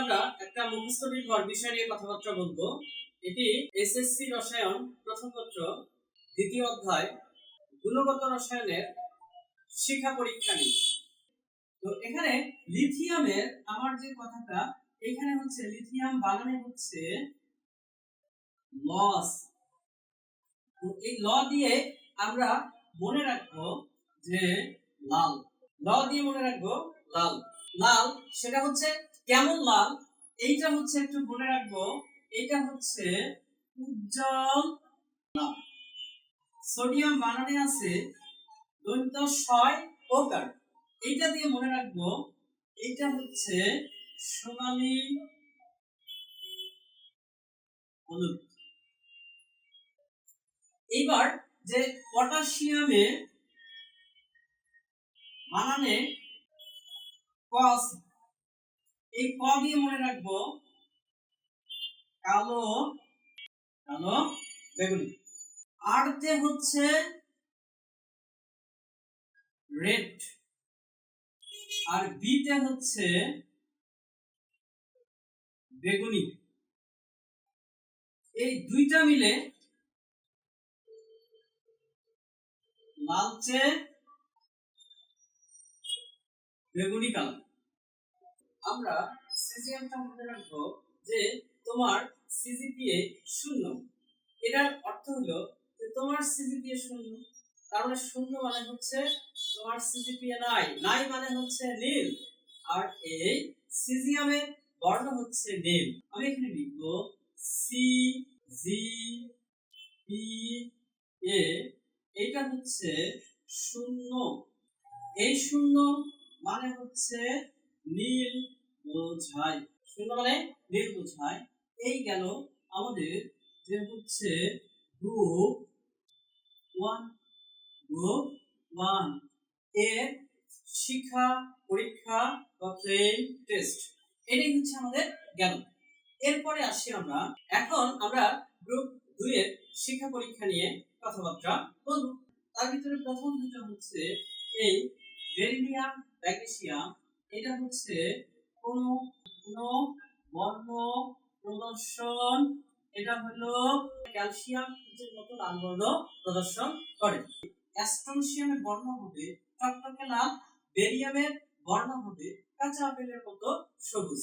আমরা একটা মুখস্থ নির্ভর বিষয় নিয়ে কথাবার্তা বলব। এটি এসএসসি রসায়ন প্রথম পত্র, দ্বিতীয় অধ্যায়, গুণগত রসায়নের শিক্ষা পরীক্ষা তো এখানে লিথিয়ামের, আমার যে কথাটা, এখানে হচ্ছে লিথিয়াম বানানে হচ্ছে লস। তো এই ল দিয়ে আমরা মনে রাখব যে লাল। ল দিয়ে মনে রাখব লাল। লাল, সেটা হচ্ছে কেমন লাল এইটা হচ্ছে একটু মনে রাখব এটা হচ্ছে উজ্জ্বল লাল সোডিয়াম বানানে আছে দৈন্ত ছয় ওকার এইটা দিয়ে মনে রাখব, এইটা হচ্ছে সোনালী হলুদ। এইবার যে পটাশিয়ামে বানানে কস এই ক দিয়ে মনে রাখব। কালো কালো, বেগুনি। আরতে হচ্ছে রেড। আর বিতে হচ্ছে বেগুনি। এই দুইটা মিলে লালচে বেগুনি কালার। আমরা সিজিএমটা মনে রাখব যে তোমার সিজিপিএ শূন্য। এটার অর্থ হলো যে তোমার সিজিপিএ শূন্য, তাহলে শূন্য মানে হচ্ছে তোমার সিজিপিএ নাই। নাই মানে হচ্ছে নীল। আর এই সিজিএমের বর্ণ হচ্ছে নীল। আমি এখানে লিখব সি জি পি এ এইটা হচ্ছে শূন্য। এই শূন্য মানে হচ্ছে নীল। বোঝায়। শূন্য মানে নীল বোঝায়। এই গেল আমাদের যে হচ্ছে গ্রুপ ওয়ান গ্রুপ ওয়ানের শিক্ষা, পরীক্ষা বা প্লেন টেস্ট এটাই হচ্ছে আমাদের গেল। এরপরে আসি আমরা। এখন আমরা গ্রুপ দুই এর শিক্ষা, পরীক্ষা নিয়ে কথাবার্তা বলব। তার ভিতরে প্রথম যেটা হচ্ছে এই বেরিলিয়াম ম্যাগনেসিয়াম এটা হচ্ছে কোন প্রদর্শন। এটা হলো ক্যালসিয়াম মতো লাল বর্ণ প্রদর্শন করে। অ্যাস্ট্রনশিয়ামের বর্ণ হবে টকটকে লাল বেরিয়ামের বর্ণ হবে কাঁচা আপেলের মতো সবুজ।